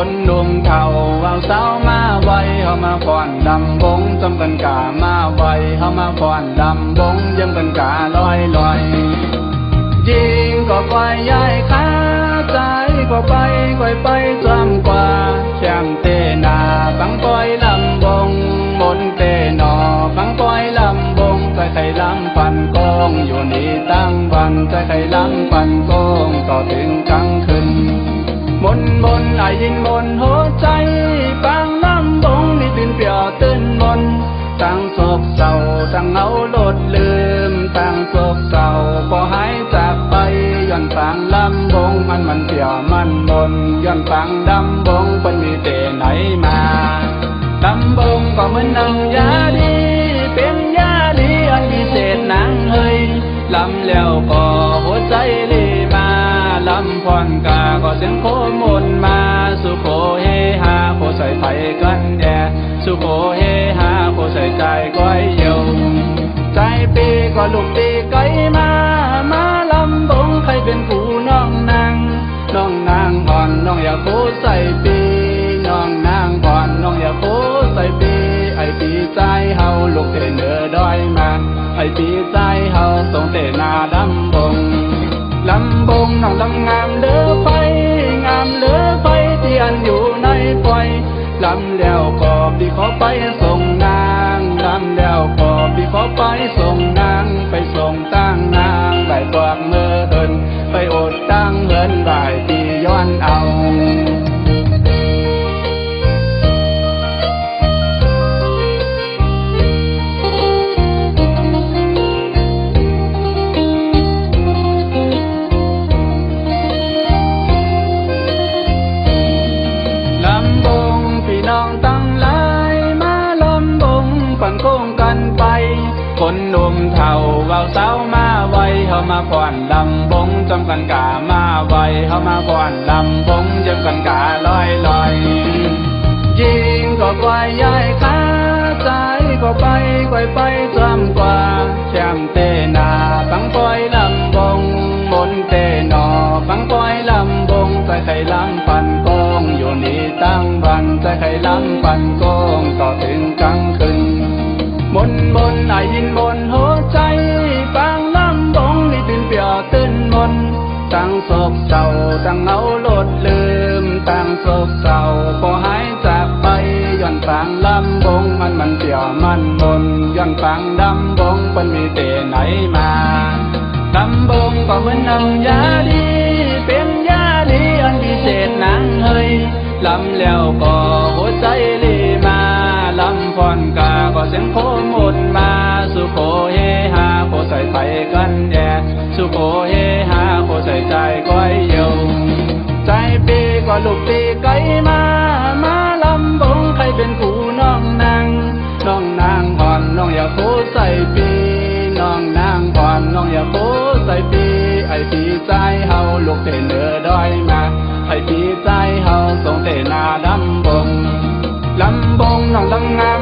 คนหนุ่มเท่าเอาสาวมาไว้เฮามาฟ้อนดำบงจำกันกามาไว้เฮามาฟ้อนดำบงยังกันกาลอยลอยยิงก็ไปย้ายขาใจก็ไปก็ไปจำกว่าแชมเตนาฟังปอยลำบงบนเตนอฟังปอยลำบงใจใครลำปันกงอยู่นี่ตั้งวันใจใครลำปันกง ยินบนหัวใจปังลำบงนี่ตื่นเปียวตื่นมนตั้งโศกเศร้าตั้งเอาลดลืมตั้งโศกเศร้าพอหายจากไปย้อนฟังลำบงมันมันเปียวมันบนย้อนฟังดำบงเป็นมีแต่ไหนมาดำบงก็เหมือนนังยาดีเป็นยาดีอันพิเศษนางเฮยลำแล้วก็หัวใจลีมาลำพรกาก็เสียงโคมนมา สุโขเฮฮาโคใส่ใจก้อยเยวใจปีก็ลูกตีไกมา มาลำบงใครเป็นผู้น้องนางน้องนางอ่อนน้องอย่าโคใส่ปีน้องนางอ่อนน้องอย่าโคใส่ปี ไอปีใจเฮาลูกเตเหนือดอยมา ไอปีใจเฮาสงเตนาดำบงลำบงน้องลำงามเลือไฟงามเลือไฟที่อันอยู่ในไฟลำแล้วก็ พี่ขอไปส่งนางลำแล้วขอพี่ขอไปส่งนางไปส่งตา คนหนุ่มเท่าเบาสาวมาไวเฮามาก่อนลำบงจำกันกามาไวเฮามาก่อนลำบงจำกันกาลอยลอยยิงก็กวย้ายขาใจก็ไปไกวไปจำกว่าแชมเตนาฟังปล่อยลำบงบนเตนอฟังปล่อยลำบงใจใครลำปันกงอยู่นี่ตั้งวันใจใครลำปันกงต่อถึงกลาง ยินบนหัวใจปังลำบงนี่ตื่นเปียวตื่นมนตั้งโศกเศร้าตั้งเอาลดลืมตั้งโศกเศร้าพอหายจากไปย้อนฟังลำบงมันมันเปียวมันบนย้อนฟังดำบงเป็นมีแต่ไหนมาดำบงก็เหมือนนังยาดีเป็นยาดีอันพิเศษนางเฮยลำแล้วก็หัวใจลีมา ลำพรกาก็เสียงโคมนมา สุโขเฮฮาโคใส่ไฟกันแย่สุโขเฮฮาโคใส่ใจก้อยเยยวใจปีก็ลูกตีไกมา มาลำบงใครเป็นผู้น้องนางน้องนางอ่อนน้องอย่าโคใส่ปีน้องนางอ่อนน้องอย่าโคใส่ปีไอปีใจเฮาลูกเตเนือดอยมาไอปีใจเฮาส่งเตนาดำบงลำบงน้องลำงา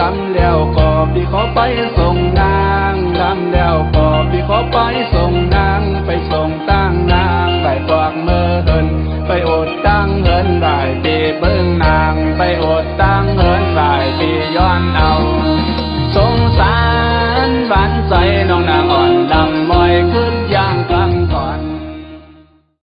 ลำแล้วกอบที่ขอไปส่งนางลำแล้วกอบที่ขอไปส่งนางไปส่งตั้งนางได้กวากเมื่อเดินไปอดตั้งเงินลายปีเบิ้งนางไปอดตั้งเงินลายปีย้อนเอา สงสารบ้านใจน้องนางอ่อ